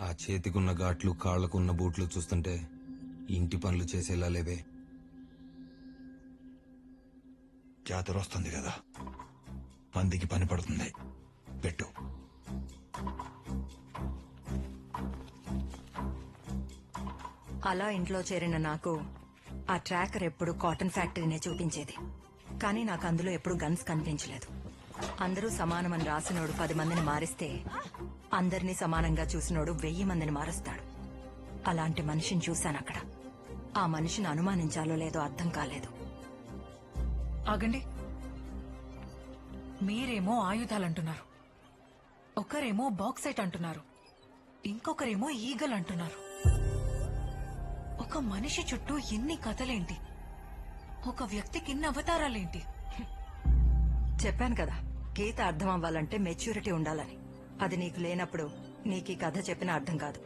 ఆ చేతికున్న ఘాట్లు కాళ్ళకున్న బూట్లు చూస్తుంటే ఇంటి పనులు చేసేలా లేవే. జాతర వస్తుంది కదా. మందికి పని పడుతుంది. పెట్టు. అలా ఇంట్లో చేరిన నాకు ఆ ట్రాకర్ ఎప్పుడు కాటన్ ఫ్యాక్టరీనే చూపించేది. కానీ నాకు అందులో ఎప్పుడు గన్స్ కనిపించలేదు. అందరూ సమానమని రాసినోడు పది మందిని మారిస్తే అందరినీ సమానంగా చూసినోడు వెయ్యి మందిని మారుస్తాడు. అలాంటి మనిషిని చూశాను అక్కడ. ఆ మనిషిని అనుమానించాలో లేదో అర్థం కాలేదు. ఆగండి. మీరేమో ఆయుధాలంటున్నారు. ఒకరేమో బాక్సైట్ అంటున్నారు. ఇంకొకరేమో ఈగల్ అంటున్నారు. ఒక మనిషి చుట్టూ ఎన్ని కథలేంటి? ఒక వ్యక్తికి ఇన్ని అవతారాలేంటి? చెప్పాను కదా గీత అర్థం అవ్వాలంటే మెచ్యూరిటీ ఉండాలని. అది నీకు లేనప్పుడు నీకు ఈ కథ చెప్పిన అర్థం కాదు.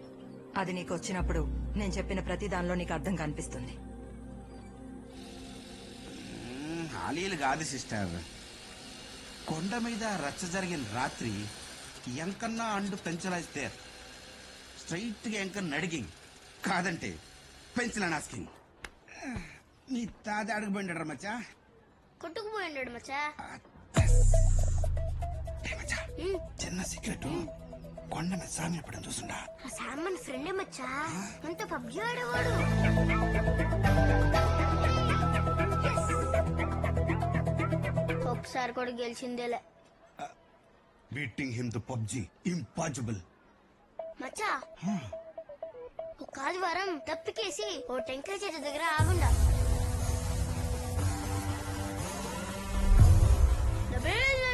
అది నీకు వచ్చినప్పుడు నేను చెప్పిన ప్రతి దానిలో నీకు అర్థం కనిపిస్తుంది. ఆలీలు కాదు సిస్టర్. కొండ మీద రచ్చ జరిగిన రాత్రి ఎంకన్నా అండు పెంచలాయిస్తే స్ట్రైట్గా ఎంకన్న అడిగింగ్ కాదంటే పెంచలని ఆస్కింగ్ నీ తాత అడుగుపోయిండ్రా మచ్చా కొట్టుకుపోయిండాడు మచ్చా? చిన్న సీక్రెట్ కొండ మీద సామి ఎప్పుడని చూస్తుండా? ఆ సామాన్ ఫ్రెండే మచ్చా? అంత పబ్జి ఆడేవాడు. ఒకసారి కూడా గెలిచిందేలే. Beating him to PUBG impossible మచ్చా ఒక ఆదివారం తప్పికేసి ఓ టెంకాయ చెట్టు దగ్గర ఆగుండా.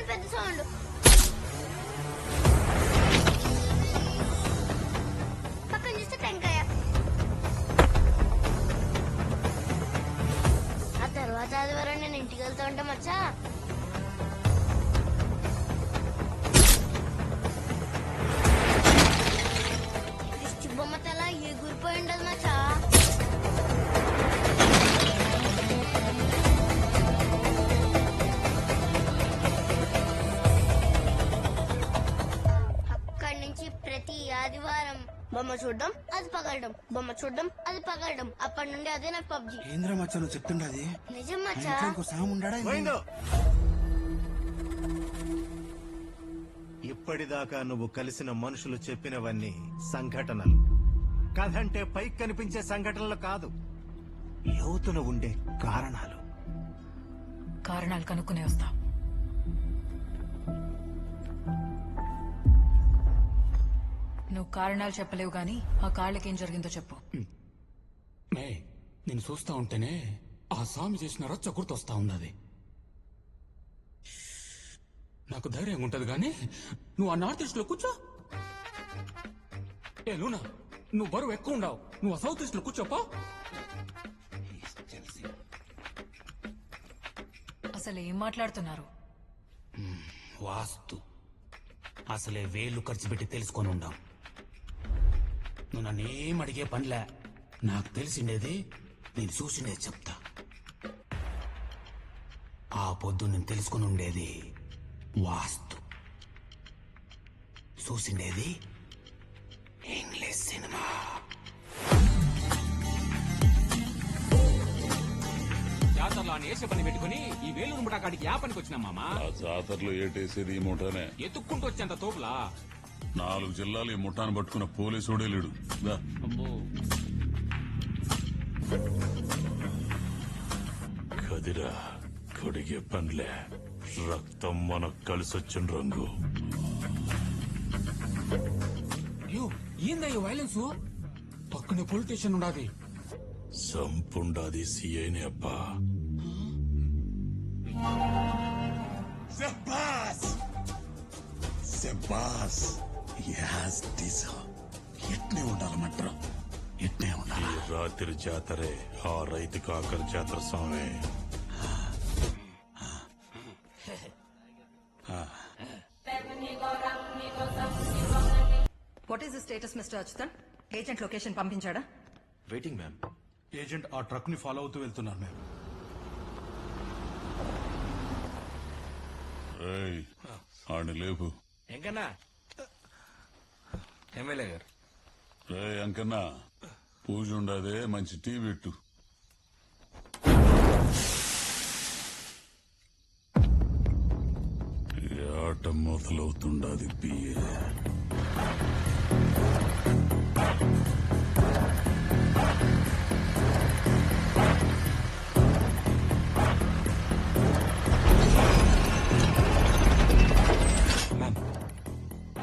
పెద్ద సౌండ్. చూడడం అది పగలడం. బొమ్మ చూడడం అది పగలడం. అప్పటి నుండి అదే నాకు పబ్జి. ఏంద్రా మచ్చా నువ్వు చెప్తుండది? నిజం మచ్చా? ఇంకో ఉండాడా? ఇప్పటిదాకా నువ్వు కలిసిన మనుషులు చెప్పినవన్నీ సంఘటనలు. కథంటే పైకి కనిపించే సంఘటనలు కాదు. లోతున ఉండే కారణాలు. కారణాలు కనుక్కునే వస్తా కారణాలు చెప్పలేవు గాని ఆ కాళ్ళకి ఏం జరిగిందో చెప్పు. మే నేను చూస్తా ఉంటేనే ఆ స్వామి చేసిన రచ్చ గుర్తొస్తా ఉన్నది. నాకు ధైర్యం ఉంటది గాని నువ్వు ఆ నార్త్ ఈస్ట్లో కూర్చో. ఏ లూనా నువ్వు బరువు ఎక్కువ ఉండవు. నువ్వు ఆ సౌత్ ఈస్ట్లో కూర్చోపా అసలు ఏం మాట్లాడుతున్నారు? వాస్తు. అసలే వేలు ఖర్చు పెట్టి తెలుసుకొని ఉండాం. నువ్వు నన్నేం అడిగే పనిలే. నాకు తెలిసిండేది నేను చూసిండేది చెప్తా. ఆ పొద్దు నేను తెలుసుకుని ఉండేది వాస్తు. చూసిండేది ఇంగ్లీష్ సినిమా. జాతరలో అని వేసే పని పెట్టుకుని ఈ వేలూరు వచ్చినా మామా. ఆ జాతరలో ఏటేసేది ఈ ఎత్తుక్కుంటూ వచ్చేంత తోపులా? నాలుగు జిల్లాలు ఈ ముఠాను పట్టుకున్న పోలీసుడే లేడు. దా. కదిరా కడిగే పనిలే రక్తం మన కలిసొచ్చిన రంగు. అయ్యో ఏందయ్యో వైలెన్స్ పక్కనే పోలీస్ స్టేషన్ ఉండాది. సంపుండాది సిఐని అబ్బా. శబాస్ శబాస్ యాస్ దిస్ ఎట్నే ఉండాలి మట్ర? ఎట్నే ఈ ఉండాలి రాత్రి జాతరే ఆ రైతు కాకర జాతర స్వామి. What is the status mister Achyuthan agent location పంపించాడా? Waiting ma'am agent ఆ ట్రక్ని ఫాలో అవుతూ వెళ్తున్నారు మ్యామ్ ఏయ్, ఆడిని లేపు. ఎంకన్నా? ఎమ్మెల్యే గారు. రే అంకన్నా పూజ ఉండదే మంచి టీ పెట్టు. ఆట మొదలవుతుండది పిఏ.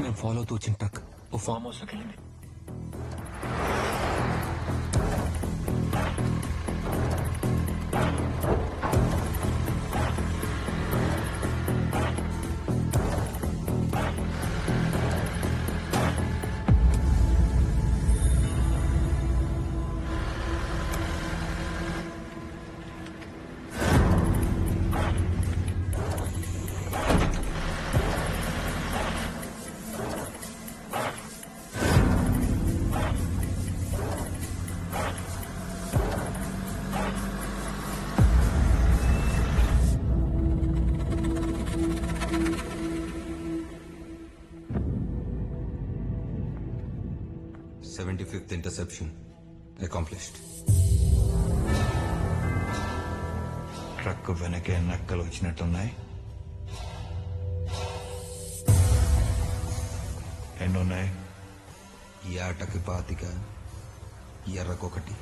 మేము ఫాలో అవుతూ వచ్చిన ట్రక్ ఓ ఫామ్ ఫిఫ్త్ ఇంటర్సెప్షన్ అకాంప్లిష్డ్ ట్రక్ వెనకే నక్కలు వచ్చినట్టున్నాయి. ఎన్నున్నాయి? ఈ ఆటకి పాతిక ఎర్రకొకటి.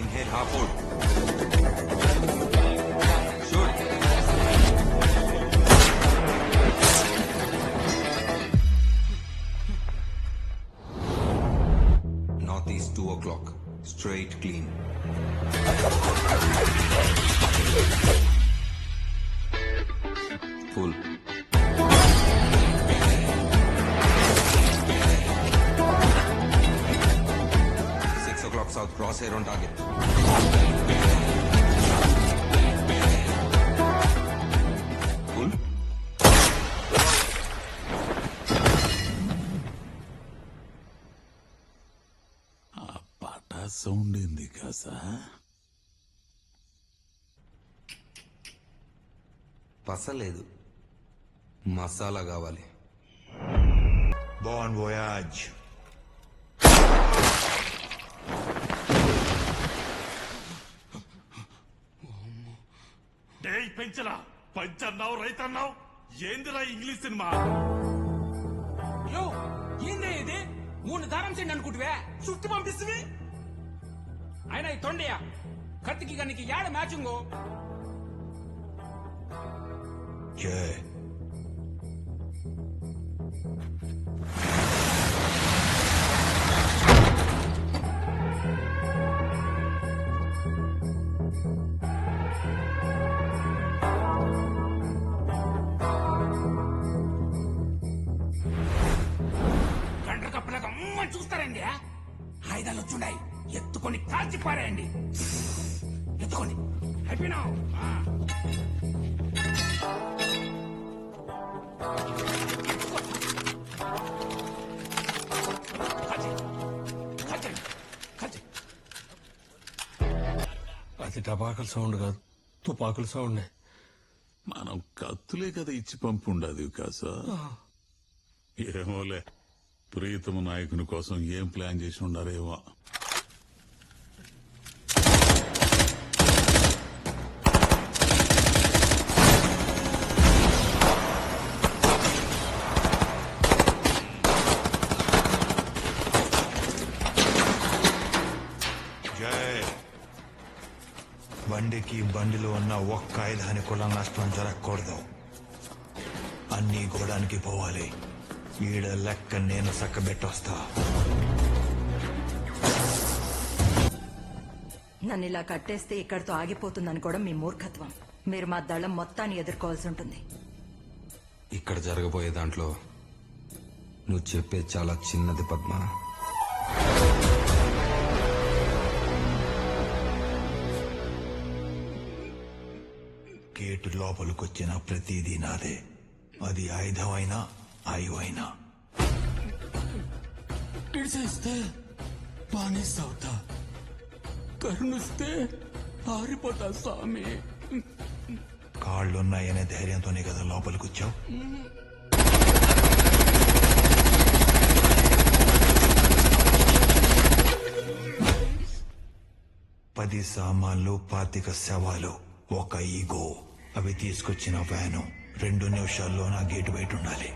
head half. సౌండ్ ఏంది కాసా? పసలేదు మసాలా కావాలి. బాన్ వోయాజ్ డేయ్ పెంచలా పంచన్నావు రైతన్నావు? ఏందిరా ఇంగ్లీష్ సినిమా? యో ఏందే ఇది? మూడు దారం చెండి అనుకుంటువే. చుట్టూ పంపిస్తుంది అయినా ఈ తొండయా కత్తికి గనికి యాడ మ్యాచింగో కప్పలాగా అమ్మ చూస్తారండి ఆయుధాలు వచ్చుండాయి. ఎత్తుకొని కాల్చి పారేయండి. ఎత్తుకోండి. కాల్చేయ్. అది టపాకుల సౌండ్ కాదు తుపాకుల సౌండ్. మనం కత్తులే కదా ఇచ్చి పంపుండదు కాసా ఏమోలే ప్రీతమ నాయకుని కోసం ఏం ప్లాన్ చేసి ఉండారేమో. ఉన్న ఒక్క ఆయుధానికి కూడా నష్టం జరగకూడదు. అన్ని గోడానికి పోవాలి. ఈడ లెక్క నేను చక్కబెట్టొస్తా నన్ను ఇలా కట్టేస్తే ఇక్కడితో ఆగిపోతుందని కూడా మీ మూర్ఖత్వం. మీరు మా దళం మొత్తాన్ని ఎదుర్కోవాల్సి ఉంటుంది. ఇక్కడ జరగబోయే దాంట్లో నువ్వు చెప్పేది చాలా చిన్నది పద్మ. గేటు లోపలికొచ్చిన ప్రతిదీ నాదే. అది ఆయుధమైనా ఆయువైనా. ఇడిసేస్తే బానిసవుతా కరుణిస్తే పారిపోతా స్వామి. కాళ్ళున్నాయనే ధైర్యంతోనే కదా లోపలికి వచ్చావు పది సామాన్లు పాతిక శవాలు ఒక ఈగో. అవి తీసుకొచ్చిన వ్యాను రెండు నిమిషాల్లో నా గేటు బయట ఉండాలి.